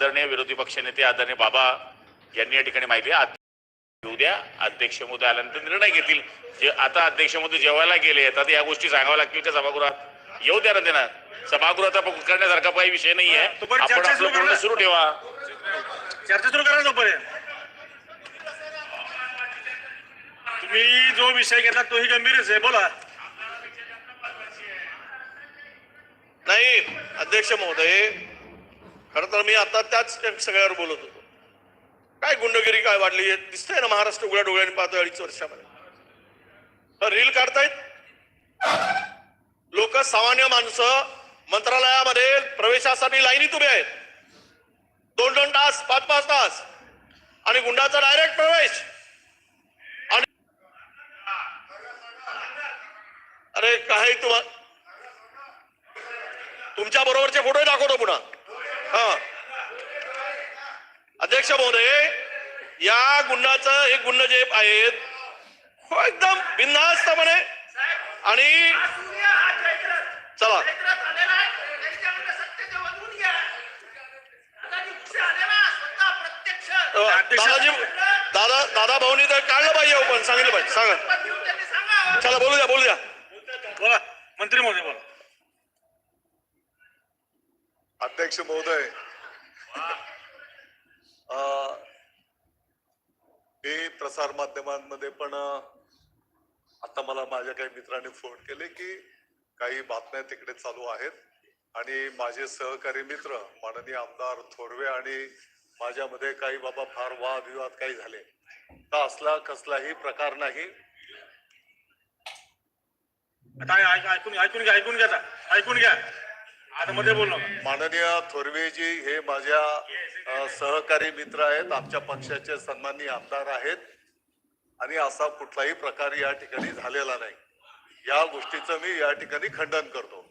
आदरणीय विरोधी पक्षनेते आदरणीय बाबा यांनी या ठिकाणी माहिती आहे. येऊ द्या. अध्यक्ष महोदय आल्यानंतर निर्णय घेतील. जे आता अध्यक्ष महोदय जेवायला गेले आता या गोष्टी सांगाव्या लागतील का सभागृहात. येऊ द्या ना त्यांना सभागृहात आपण करण्यासारखा काही विषय नाही आहे आपण आपलं सुरू ठेवा. चर्चा सुरू करा तोपर्यंत. तुम्ही जो विषय घेतला तोही गंभीरच आहे. बोला. नाही अध्यक्ष महोदय खरं तर मी आता त्याच सगळ्यावर बोलत होतो. काय गुंडगिरी काय वाढली आहे दिसतंय ना महाराष्ट्र उघड्या डोळ्याने पाहतो अडीच वर्षामध्ये. रील काढतायत. लोक सामान्य माणसं मंत्रालयामध्ये प्रवेशासाठी लाईनीत उभे आहेत. दोन दोन तास पाच पाच तास. आणि गुंडाचा डायरेक्ट प्रवेश. आणि अरे काय तुम्हाला तुमच्या बरोबरचे फोटो दाखवतो पुन्हा. अध्यक्ष महोदय या गुन्ह्याचं हे गुन्ह जे आहेत हो एकदम बिनधास्तपणे. आणि चला. हो, दादाजी दादा दादा भाऊनी तर काढलं पाहिजे आपण पण सांगितलं पाहिजे सांगा. चला बोलू द्या बोलू द्या. बोला मंत्री महोदय बोला. अध्यक्ष महोदय. मी प्रसार माध्यमांमध्ये पण आता मला माझ्या काही मित्रांनी फोन केले की काही बातम्या तिकडे चालू आहेत. आणि माझे सहकारी मित्र माननीय आमदार थोरवे आणि माझ्यामध्ये काही बाबा फार वादविवाद काही झाले. तर असला कसलाही प्रकार नाही. ऐकून ऐकून घ्या ऐकून घ्या. ऐकून घ्या. माननीय थोरवेजी हे माझ्या सहकारी मित्र आहेत आमच्या पक्षाचे सन्माननीय आमदार आहेत. आणि असा कुठलाही प्रकार या ठिकाणी झालेला नाही. या गोष्टीचं मी या ठिकाणी खंडन करतो.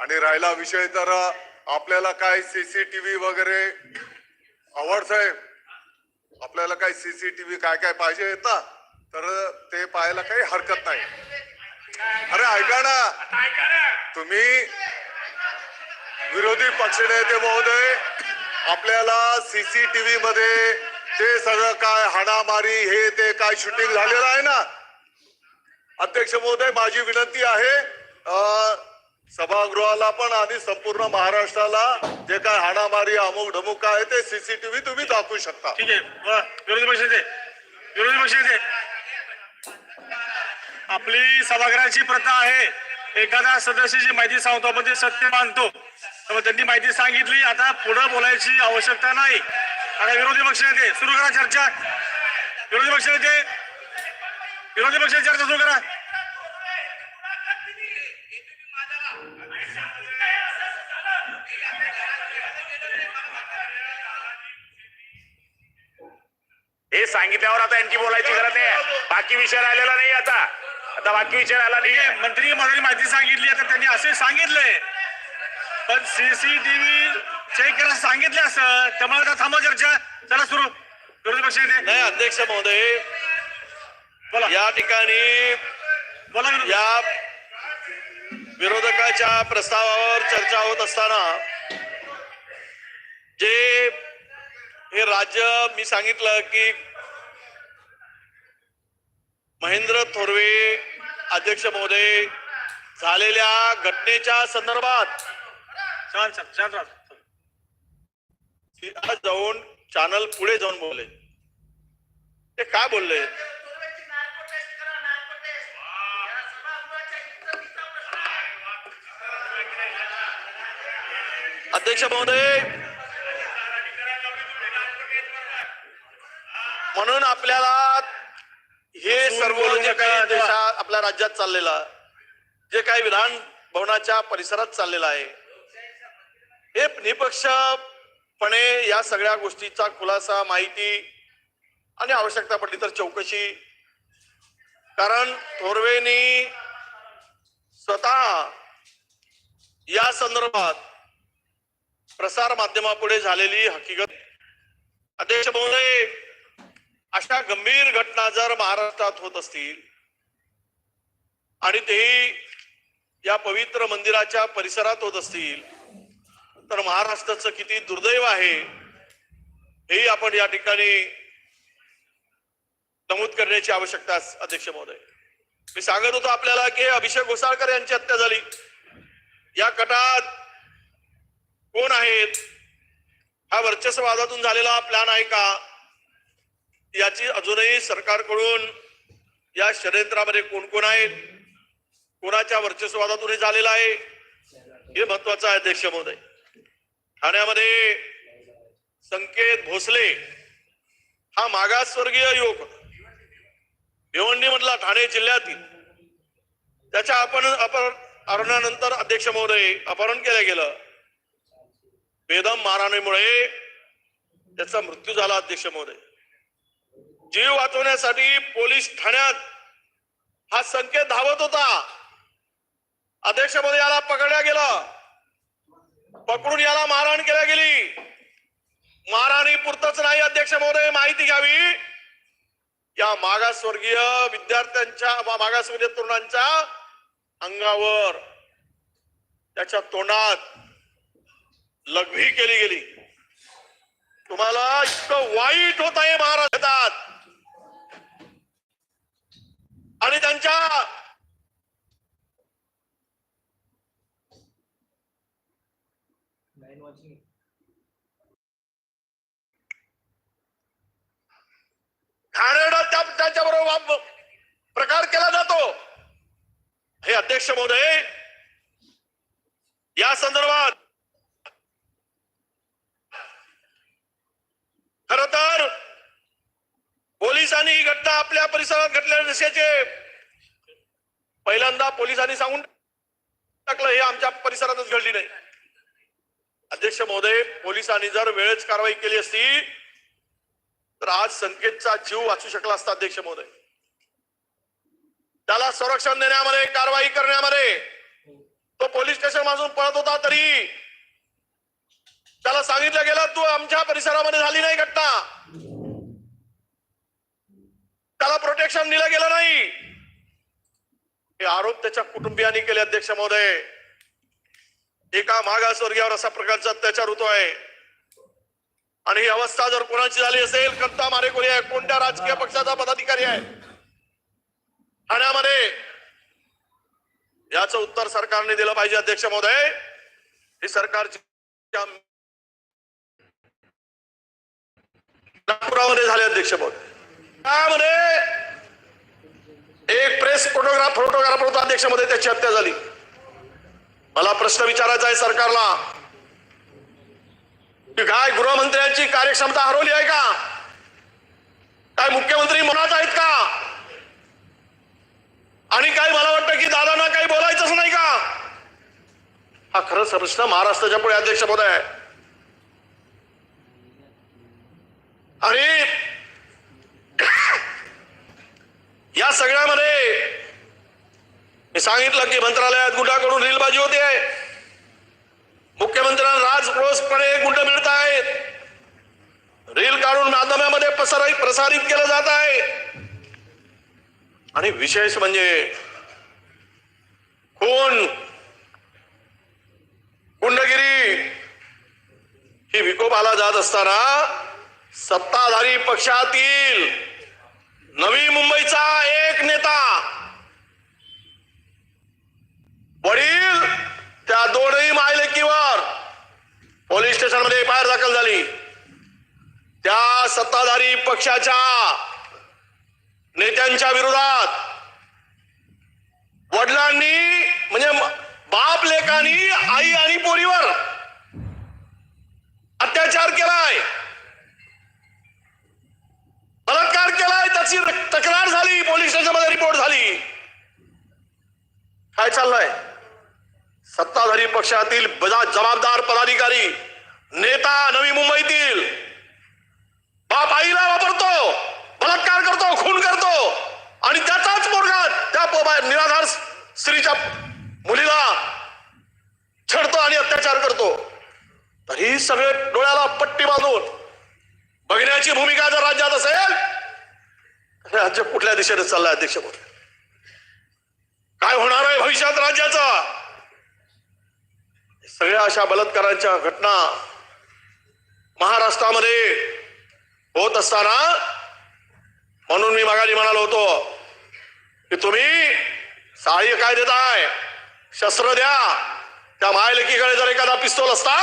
आणि राहिला विषय तर आपल्याला काय सीसीटीव्ही वगैरे आवड साहेब आपल्याला काय सीसीटीव्ही काय काय पाहिजे येतं तर ते पाहायला काही हरकत नाही. अरे ऐका ना. तुम्ही विरोधी पक्षनेते महोदय आपल्याला सीसीटीव्ही मध्ये ते सगळं काय हाणामारी हे ते काय शूटिंग झालेलं आहे ना? अध्यक्ष महोदय माझी विनंती आहे सभागृहाला पण आणि संपूर्ण महाराष्ट्राला जे काय हाणामारी अमुक ढमुक आहे ते सीसीटीव्ही तुम्ही दाखवू शकता. ठीक आहे. विरोधी पक्षाचे विरोधी पक्षाचे आपली सभागृहाची प्रथा आहे एखाद्या सदस्याची माहिती सांगतो आपण ते सत्य मानतो. त्यांनी माहिती सांगितली आता पुढे बोलायची आवश्यकता नाही. आता विरोधी पक्ष नेते सुरू करा चर्चा. विरोधी पक्ष नेते विरोधी पक्ष चर्चा सुरू करा. हे सांगितल्यावर आता यांची बोलायची गरज आहे बाकी विषय राहिलेला नाही आता. आता बाकी विषय राहिला नाही. मंत्री माहिती सांगितली आता त्यांनी असे सांगितलंय पण सीसीटीव्ही चेक करायला सांगितले असं त्यामुळे आता थांबा चर्चा चला सुरू. विरोधी पक्ष नेते नाही अध्यक्ष महोदय बोला. या ठिकाणी बोला विरोधी- या विरोधकाच्या प्रस्तावावर चर्चा होत असताना जे हे राज्य मी सांगितलं की महेंद्र थोरवे अध्यक्ष महोदय झालेल्या घटनेच्या संदर्भात शांत राहा. तिथं जाऊन चॅनल पुढे जाऊन बोलले. ते काय बोलले? अध्यक्ष महोदय म्हणून आपल्याला हे सर्व जे काही देशात आपल्या राज्यात चाललेलं जे काही विधान भवनाच्या परिसरात चाललेलं आहे हे निपक्षपणे या सगळ्या गोष्टीचा खुलासा माहिती आणि आवश्यकता पडली तर चौकशी. कारण थोरवेनी स्वतः या संदर्भात प्रसार माध्यमापुढे झालेली हकीकत. अध्यक्ष महोदय अशा गंभीर घटना जर महाराष्ट्रात होत असतील आणि तेही या पवित्र मंदिराच्या परिसरात होत असतील तर महाराष्ट्राचं किती दुर्दैव आहे हेही आपण या ठिकाणी नमूद करण्याची आवश्यकता अध्यक्ष महोदय. मी सांगत होतो आपल्याला की अभिषेक घोसाळकर यांची हत्या झाली. या कटात कोण आहेत? हा वर्चस्ववादातून झालेला प्लॅन आहे का? याची अजूनही सरकारकडून या षडयंत्रामध्ये कोण कोण आहेत? कोणाच्या वर्चस्ववादातून हे झालेलं आहे? हे महत्वाचं आहे अध्यक्ष महोदय. ठाण्यामध्ये संकेत भोसले हा मागासवर्गीय युवक भिवंडी मधला ठाणे जिल्ह्यातील. त्याच्या आपण अपहरणानंतर अध्यक्ष महोदय अपहरण केलं गेलं. बेदम मारहाणीमुळे त्याचा मृत्यू झाला अध्यक्ष महोदय. जीव वाचवण्यासाठी पोलीस ठाण्यात हा संकेत धावत होता. अध्यक्ष महोदय याला पकडल्या गेलं. पकडून याला मारहाण केल्या गेली. मारहाणी पुरतच नाही अध्यक्ष महोदय माहिती घ्यावी. या मागासवर्गीय विद्यार्थ्यांच्या मागासवर्गीय तरुणांच्या अंगावर त्याच्या तोंडात लघवी केली गेली. तुम्हाला इतकं वाईट होत आहे महाराष्ट्रात. आणि त्यांच्या घाणेरडा त्यांच्या बरोबर प्रकार केला जातो. हे अध्यक्ष महोदय या संदर्भात खर तर पोलिसांनी ही घटना आपल्या परिसरात घडलेल्या नसल्याचे पहिल्यांदा पोलिसांनी सांगून टाकलं हे आमच्या परिसरातच घडली नाही. अध्यक्ष महोदय पोलिसांनी जर वेळेच कारवाई केली असती तर आज संकेतचा जीव वाचू शकला असता अध्यक्ष महोदय. त्याला संरक्षण देण्यामध्ये कारवाई करण्यामध्ये तो पोलीस स्टेशनपासून पळत होता तरी त्याला सांगितलं गेलं तू आमच्या परिसरामध्ये झाली नाही घटना. त्याला प्रोटेक्शन दिलं गेलं नाही. हे आरोप त्याच्या कुटुंबियांनी केले अध्यक्ष महोदय. एका मागासवर्गीयावर असा प्रकारचा अत्याचार होतोय आणि ही अवस्था जर कोणाची झाली असेल कंता मारे कोणी आहे कोणत्या राजकीय पक्षाचा पदाधिकारी आहे? ठाण्यामध्ये याचं उत्तर सरकारने दिलं पाहिजे अध्यक्ष महोदय. ही सरकारची नागपुरामध्ये झाले अध्यक्ष महोदय. त्यामध्ये एक प्रेस फोटोग्राफ फोटोग्राफर होता अध्यक्षमध्ये त्याची हत्या झाली. मला प्रश्न विचारायचा आहे सरकारला. की काय गृहमंत्र्यांची कार्यक्षमता हरवली आहे का? काय मुख्यमंत्री मनात आहेत का? आणि काय मला वाटतं की दादांना काही बोलायचंच नाही का? हा खरंच प्रश्न महाराष्ट्राच्या पुढे अध्यक्ष पद आहे. आणि या सगळ्यामध्ये मी सांगितलं की मंत्रालयात गुंडाकडून रीलबाजी होते. मुख्यमंत्र्यांना राजरोसपणे गुंड मिळत आहेत रील काढून माध्यमामध्ये प्रसारित प्रसारित केलं जात आहे आणि विशेष म्हणजे खून गुंडगिरी. ही विकोपाला जात असताना सत्ताधारी पक्षातील नवी मुंबईचा एक नेता वडील त्या दोनही मायलेकीवर पोलीस स्टेशनमध्ये एफ आय आर दाखल झाली. त्या सत्ताधारी पक्षाच्या नेत्यांच्या विरोधात वडिलांनी म्हणजे बाप लेखानी आई आणि पोरीवर अत्याचार केलाय. बलात्कार केलाय त्याची तक्रार झाली पोलीस स्टेशनमध्ये रिपोर्ट झाली. काय चाललंय? सत्ताधारी पक्षातील बजा जबाबदार पदाधिकारी नेता नवी मुंबईतील बाप आईला वापरतो बलात्कार करतो खून करतो आणि त्याचाच मुलगा त्या पोबा- निराधार स्त्रीच्या मुलीला छडतो आणि अत्याचार करतो. तरी सगळे डोळ्याला पट्टी बांधून बघण्याची भूमिका जर राज्यात असेल राज्य कुठल्या दिशेने चाललंय अध्यक्ष काय होणार आहे भविष्यात राज्याचा? सगळ्या अशा बलात्कारांच्या घटना महाराष्ट्रामध्ये होत असताना म्हणून मी मागाली म्हणालो होतो की तुम्ही सहाय्य काय देताय? शस्त्र द्या. त्या महालेखीकडे जर एखादा पिस्तोल असता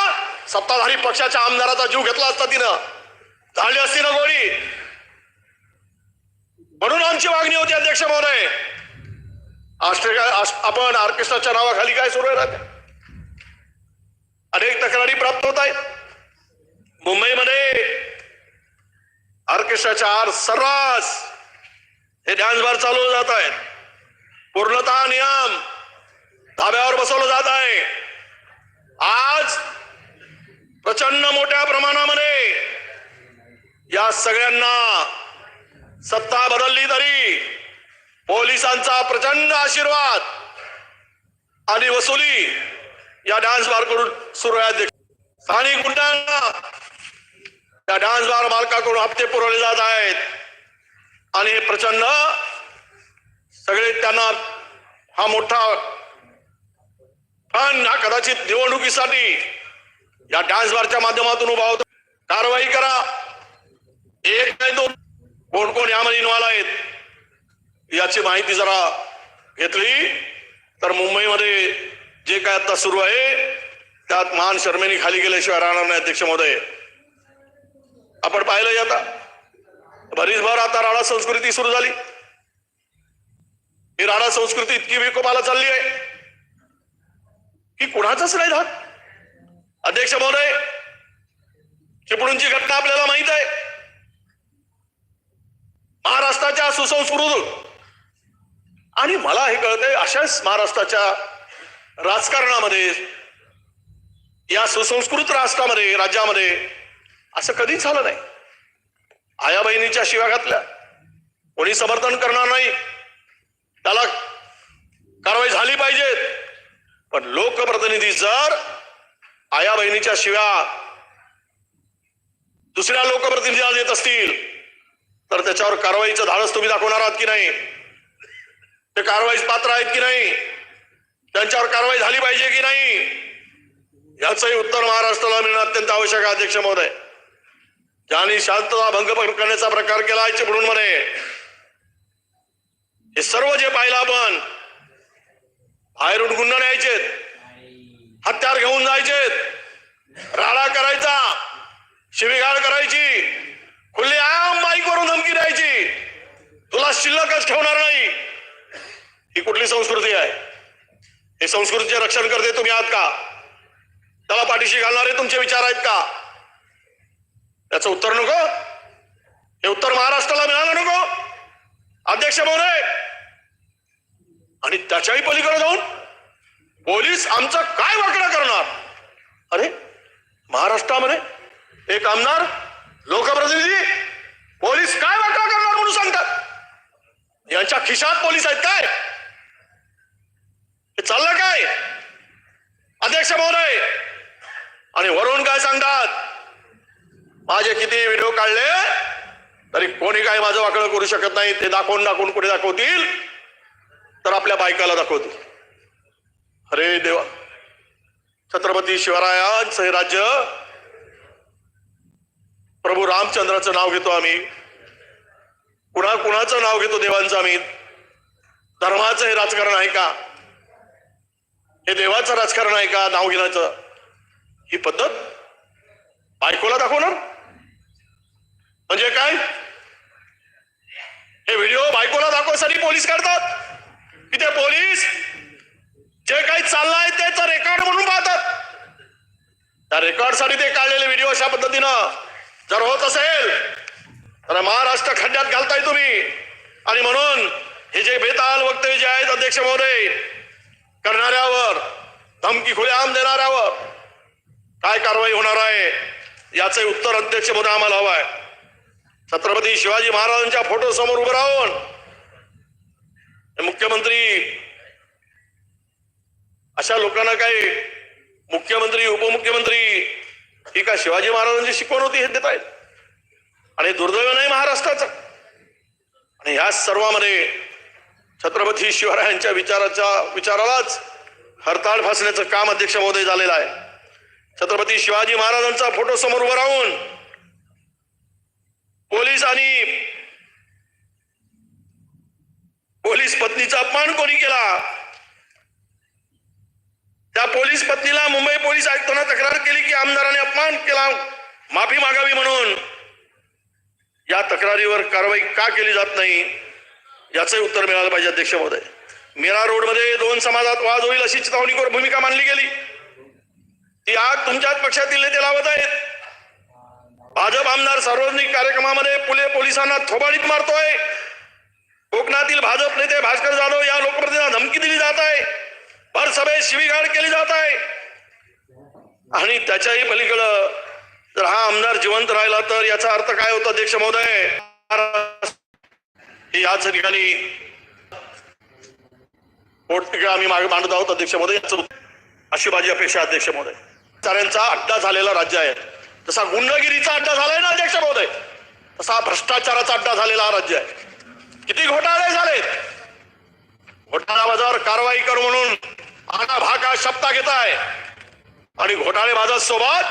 सत्ताधारी पक्षाच्या आमदाराचा जीव घेतला असता तिनं. झाली असती ना गोळी. म्हणून आमची मागणी होती अध्यक्ष महोदय. ऑस्ट्रेलिया आपण आर्केस्ट्राच्या नावाखाली काय सुरू आहे राहते अनेक तक्रारी प्राप्त होत आहेत मुंबईमध्ये ऑर्केस्ट्राच्या आर सर्रास हे डान्स बार चालवले जात आहेत. पूर्णतः नियम धाब्यावर बसवलं जात आहे. आज प्रचंड मोठ्या प्रमाणामध्ये या सगळ्यांना सत्ता बदलली तरी पोलिसांचा प्रचंड आशीर्वाद आणि वसुली या डान्स बारकडून सुरू आहे स्थानिक गुंडांना त्या डान्स बार मालकाकडून हप्ते पुरवले जात आहेत. आणि हे प्रचंड सगळे त्यांना हा मोठा फंड हा कदाचित निवडणुकीसाठी या डान्स बारच्या माध्यमातून उभा होतो. कारवाई करा. एक नाही दोन. कोण कोण यामध्ये इन्व्हॉल्व आहेत याची माहिती जरा घेतली. तर मुंबईमध्ये जे काय आता सुरू आहे त्यात महान शर्मेनी खाली गेल्याशिवाय राहणार नाही अध्यक्ष महोदय. आपण पाहिलं आता भरीसभर आता राणा संस्कृती सुरू झाली. ही राणा संस्कृती इतकी विकोपाला चालली आहे. की कुणाचाच नाही धाक अध्यक्ष महोदय चिपळूणची घटना आपल्याला माहीत आहे. महाराष्ट्राच्या सुसंस्कृत आणि मला हे कळतंय अशाच महाराष्ट्राच्या राजकारणामध्ये या सुसंस्कृत राष्ट्रामध्ये राज्यामध्ये असं कधीच झालं नाही. आया बहिणीच्या शिव्या घातल्या. कोणी समर्थन करणार नाही. त्याला कारवाई झाली पाहिजे. पण लोकप्रतिनिधी जर आया बहिणीच्या शिव्या दुसऱ्या लोकप्रतिनिधीला देत असतील तर त्याच्यावर कारवाईचं धाडस तुम्ही दाखवणार आहात की नाही? ते कारवाईच पात्र आहेत की नाही? त्यांच्यावर कारवाई झाली पाहिजे की नाही? याचंही उत्तर महाराष्ट्राला मिळणं अत्यंत आवश्यक आहे अध्यक्ष महोदय. ज्यांनी शांतता भंग करण्याचा प्रकार केला आहे म्हणून म्हणे. हे सर्व जे पाहिलं आपण बाहेरून गुन्हा न्यायचेत हत्यार घेऊन जायचेत. राडा करायचा शिवीगाळ करायची खुले आम बाईकवरून धमकी द्यायची. तुला शिल्लकच ठेवणार नाही. ही कुठली संस्कृती आहे? हे संस्कृतीचे रक्षण करते तुम्ही आहात का? त्याला पाठीशी घालणारे तुमचे विचार आहेत का? त्याचं उत्तर नको. हे उत्तर महाराष्ट्राला मिळालं नको. अध्यक्ष महोदय. आणि त्याच्याही पलीकडे जाऊन पोलीस आमचं काय वाकडं करणार? अरे महाराष्ट्रामध्ये एक आमदार लोकप्रतिनिधी पोलीस काय वाकडं करणार म्हणून सांगतात? यांच्या खिशात पोलीस आहेत काय? हे चाललं काय? अध्यक्ष महोदय. आणि वरून काय सांगतात? माझे किती व्हिडिओ काढले तरी कोणी काय माझं वाकडं करू शकत नाही ते दाखवून दाखवून कुठे दाखवतील तर आपल्या बायकाला दाखवतील. अरे देवा छत्रपती शिवरायांचं हे राज्य प्रभू रामचंद्राचं नाव घेतो आम्ही. कुणा कुणाचं नाव घेतो देवांचं आम्ही? धर्माचं हे राजकारण आहे का? हे देवाचं राजकारण आहे का? नाव घेण्याचं. ही पद्धत बायकोला दाखवणार म्हणजे काय? हे व्हिडिओ बायकोला दाखवण्यासाठी पोलीस काढतात. की ते पोलीस जे काही चाललंय त्याचं रेकॉर्ड म्हणून पाहतात. त्या रेकॉर्डसाठी ते काढलेले व्हिडिओ अशा पद्धतीनं जर होत असेल तर महाराष्ट्र खड्ड्यात घालताय तुम्ही. आणि म्हणून हे जे बेताल वक्तव्य जे आहेत अध्यक्ष महोदय करणाऱ्यावर धमकी खुलेआम देणाऱ्यावर काय कारवाई होणार आहे? याचे उत्तर अध्यक्ष महोदय आम्हाला हवं आहे. छत्रपती शिवाजी महाराजांच्या फोटो समोर उभं राहून मुख्यमंत्री अशा लोकांना काही मुख्यमंत्री उपमुख्यमंत्री ही का शिवाजी महाराजांची शिकवण होती हे देत आहेत. आणि दुर्दैव नाही महाराष्ट्राचं. आणि ह्या सर्वामध्ये छत्रपती शिवरायांच्या विचाराच्या विचारालाच हरताळ फासण्याचं काम अध्यक्ष महोदय झालेलं आहे. छत्रपती शिवाजी महाराजांचा फोटो समोर उभं राहून पोलिसांनी पोलीस पत्नीचा अपमान कोणी केला? त्या पोलीस पत्नीला मुंबई पोलीस आयुक्तांना तक्रार केली की आमदाराने अपमान केला. माफी मागावी म्हणून. या तक्रारीवर कारवाई का केली जात नाही याचंही उत्तर मिळालं पाहिजे अध्यक्ष महोदय. मीरा रोडमध्ये दोन समाजात वाद होईल अशी चितावणीवर भूमिका मानली गेली. ती आग तुमच्याच पक्षातील नेते लावत आहेत. भाजप आमदार सार्वजनिक कार्यक्रमामध्ये पुले पोलिसांना थोबाडीत मारतोय. कोकणातील भाजप नेते भास्कर जाधव या लोकप्रतिनिधींना धमकी दिली जात आहे. भर सभेत शिवीगाळ केली जात आहे. आणि त्याच्याही पलीकडं जर हा आमदार जिवंत राहिला तर याचा अर्थ काय होतो अध्यक्ष महोदय? याच ठिकाणी पोटतिका आम्ही मागे मांडत आहोत अध्यक्ष महोदय. याचं अशी माझी अपेक्षा अध्यक्ष महोदय. साऱ्यांचा अड्डा झालेला राज्य आहे. तसा गुंडगिरीचा अड्डा झालाय ना अध्यक्ष महोदय? तसा भ्रष्टाचाराचा अड्डा झालेला हा राज्य आहे. किती घोटाळे झालेत? घोटाळाबाजार कारवाई कर म्हणून आता भागा शब्दा घेत आहे आणि घोटाळेबाजा सोबत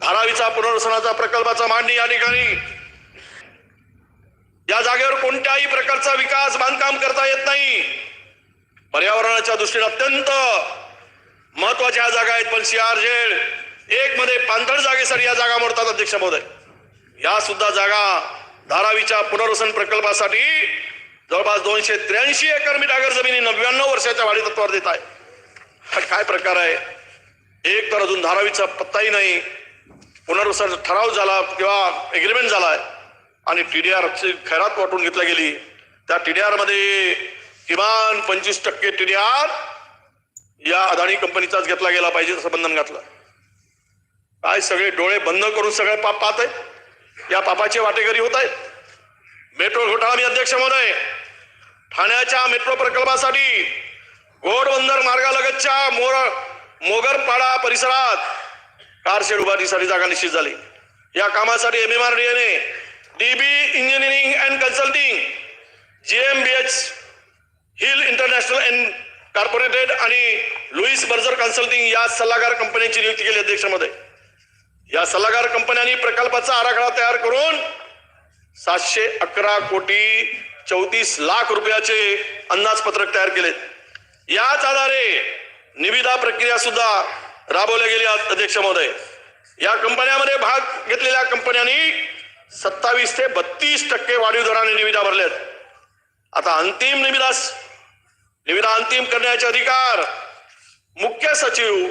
धारावीचा पुनर्वसनाचा प्रकल्पाचा मांडणी या ठिकाणी. या जागेवर कोणत्याही प्रकारचा विकास बांधकाम करता येत नाही. पर्यावरणाच्या दृष्टीने अत्यंत महत्त्वाच्या जागा आहेत. पण सीआर झेड एक मध्ये पांढर जागेसाठी या जागा मोडतात अध्यक्ष महोदय. या सुद्धा जागा धारावीच्या पुनर्वसन प्रकल्पासाठी जवळपास दोनशे त्र्याऐंशी एकर मिठागर जमिनी नव्याण्णव वर्षाच्या वाढी तत्वावर देत आहे. हा काय प्रकार आहे? एक तर अजून धारावीचा पत्ताही नाही. पुनर्वसन ठराव झाला किंवा एग्रीमेंट झालाय. आणि टी डी आरची खैरात वाटून घेतली गेली. त्या टी डी मध्ये किमान पंचवीस टक्के टी डी आर या अदानी कंपनीचाच घेतला गेला पाहिजे असं बंधन घातलं. काय सगळे डोळे बंद करून सगळे पाप पाहत आहेत या पापाचे वाटेकरी होत आहेत. मेट्रो घोटाळा मी अध्यक्ष महोदय. ठाण्याच्या मेट्रो प्रकल्पासाठी घोडबंदर मार्गालगतच्या मोर मोगरपाडा परिसरात कारशेड उभारणीसाठी जागा निश्चित झाली. या कामासाठी एम एम आर डी एने DB engineering and consulting G M B H Hill International and incorporated आणि लुईस बर्जर कन्सल्टिंग या सल्लागार कंपन्यांची नियुक्ती केली अध्यक्षमध्ये या सल्लागार कंपन्यांनी प्रकल्पाचा आराखडा तयार करून सातशे अकरा कोटी चौतीस लाख रुपयाचे अंदाजपत्रक तयार केले. याच आधारे निविदा प्रक्रिया सुद्धा राबवल्या गेली अध्यक्ष महोदय. या कंपन्यामध्ये भाग घेतलेल्या कंपन्यांनी सत्तावीस ते बत्तीस टक्के वाढीव दराने निविदा भरल्यात. आता अंतिम निविदा निविदा अंतिम करण्याचे अधिकार मुख्य सचिव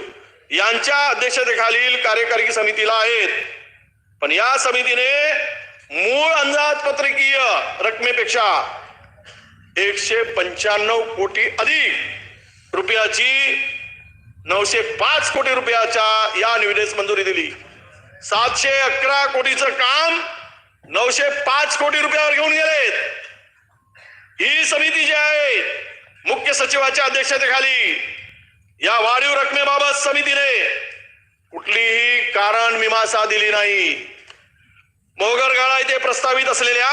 यांच्या अध्यक्षतेखालील कार्यकारी समितीला आहेत. पण या समितीने मूळ अंदाजपत्रकीय रकमेपेक्षा एकशे पंच्याण्णव कोटी अधिक रुपयाची नऊशे पाच कोटी रुपयाच्या या निविदेस मंजुरी दिली. सातशे अकरा कोटीचं काम नऊशे पाच कोटी रुपयावर घेऊन गेलेत. ही समिती जी आहे मुख्य सचिवाच्या अध्यक्षतेखाली या वाढीव रकमेबाबत समितीने कुठलीही कारण मीमांसा दिली नाही. मोगरगाळा येथे प्रस्तावित असलेल्या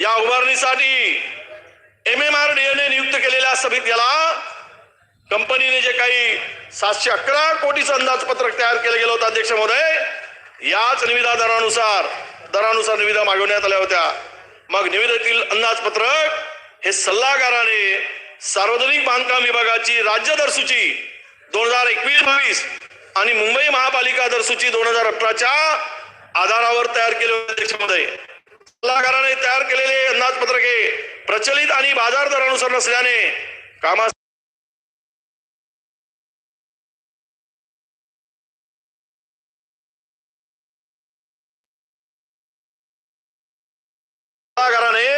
या उभारणीसाठी एम एम आर डी एने नियुक्त केलेल्या समितीला कंपनीने जे काही सातशे अकरा कोटीचं अंदाजपत्रक तयार केलं गेलं होतं अध्यक्ष महोदय याच निविदा दरानुसार दरानुसार निविदा मागवण्यात आल्या होत्या. मग निविदेतील अंदाजपत्रक हे सल्लागाराने सार्वजनिक बांधकाम विभागाची राज्य दरसूची दोन हजार एकवीस बावीस आणि मुंबई महापालिका दरसूची दोन हजार अठराच्या आधारावर तयार केले होते सल्लागाराने तयार केलेले अंदाजपत्रक हे प्रचलित आणि बाजार दरानुसार नसल्याने कामा सल्लागाराने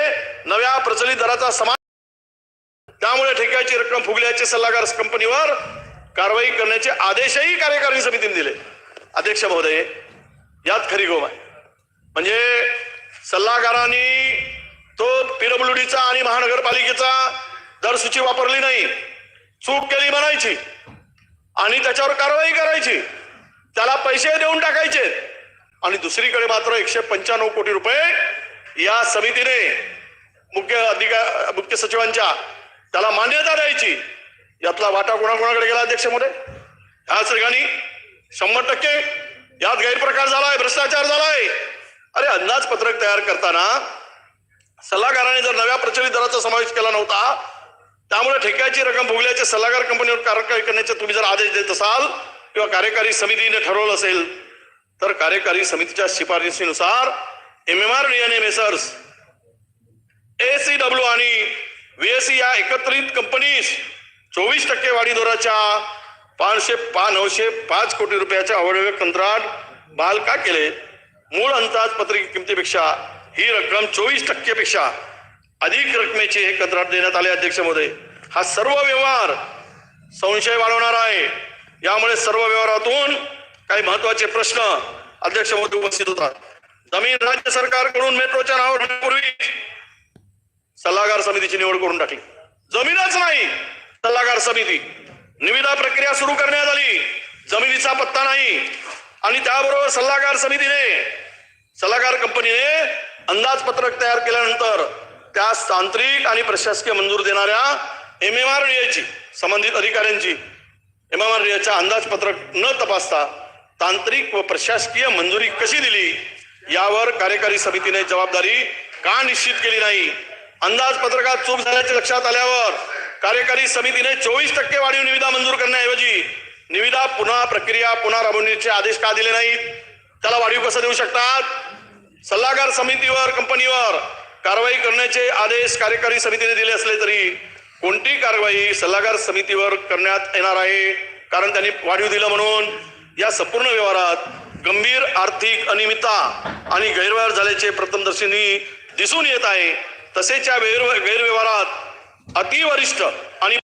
नव्या प्रचलित दराचा समान त्यामुळे रक्कम फुगल्याचे सल्लागार कंपनीवर कारवाई करण्याचे आदेशही कार्यकारिणी समितीने दिले. अध्यक्ष महोदय यात खरी गोम आहे. म्हणजे सल्लागारांनी तो पीडब्ल्यूडीचा आणि महानगरपालिकेचा दरसूची वापरली नाही चूक केली म्हणायची आणि त्याच्यावर कारवाई करायची. त्याला पैसे देऊन टाकायचे. आणि दुसरीकडे मात्र एकशे पंच्याण्णव कोटी रुपये या समितीने मुख्य अधिकार मुख्य सचिवांच्या त्याला मान्यता द्यायची. यातला वाटा कोणाकोणाकडे गेला अध्यक्षामध्ये? ह्याच ठिकाणी शंभर टक्के यात गैरप्रकार झालाय भ्रष्टाचार झालाय. अरे अंदाजपत्रक तयार करताना सल्लागाराने जर नव्या प्रचलित दराचा समावेश केला नव्हता त्यामुळे ठेक्याची रक्कम भोगल्याचे सल्लागार कंपनीवर कारवाई करण्याचे तुम्ही जर आदेश देत असाल किंवा कार्यकारी समितीने ठरवलं असेल तर कार्यकारी समितीच्या शिफारशीनुसार M M R D N messrs ACW आणि व्हीएससी या एकत्रित कंपनीस चोवीस टक्के वाढी दराच्या पाचशे पा नऊशे पाच कोटी रुपयाच्या अवयव कंत्राट बहाल का केले? मूळ अंदाजपत्रिक किमतीपेक्षा ही रक्कम चोवीस टक्केपेक्षा अधिक रकमेचे हे कंत्राट देण्यात आले अध्यक्ष महोदय. हा सर्व व्यवहार संशय वाढवणार आहे. यामुळे सर्व व्यवहारातून काही महत्त्वाचे प्रश्न अध्यक्ष महोदय उपस्थित होतात. जमीन राज्य सरकारकडून मेट्रोच्या नावावर होण्यापूर्वी सल्लागार समितीची निवड करून टाकली. जमीनच नाही. सल्लागार समिती. निविदा प्रक्रिया सुरू करण्यात आली. जमिनीचा पत्ता नाही. आणि त्याबरोबर सल्लागार समितीने सल्लागार कंपनीने अंदाजपत्रक तयार केल्यानंतर त्यास तांत्रिक आणि प्रशासकीय मंजूर देणाऱ्या एम एम आर ची संबंधित अधिकाऱ्यांची एम एम आर चा अंदाजपत्रक न तपासता तांत्रिक व प्रशासकीय मंजुरी कशी दिली यावर कार्यकारी समितीने जबाबदारी का निश्चित केली नाही? अंदाजपत्रकात चूक झाल्याचे लक्षात आल्यावर कार्यकारी समितीने चोवीस टक्के वाढीव निविदा मंजूर करण्याऐवजी निविदा पुन्हा प्रक्रिया पुन्हा राबवण्याचे आदेश का दिले नाहीत? त्याला वाढीव कसं देऊ शकतात? सल्लागार समितीवर कंपनीवर कारवाई करण्याचे आदेश कार्यकारी समितीने दिले असले तरी कोणती कारवाई सल्लागार समितीवर करण्यात येणार आहे? कारण त्यांनी वाढीव दिलं म्हणून या संपूर्ण व्यवहारात गंभीर आर्थिक अनियमितता आणि गैरव्यवहार झाल्याचे प्रथमदर्शनी दिसून येत आहे. तसेच या गैर गैरव्यवहारात अतिवरिष्ठ आणि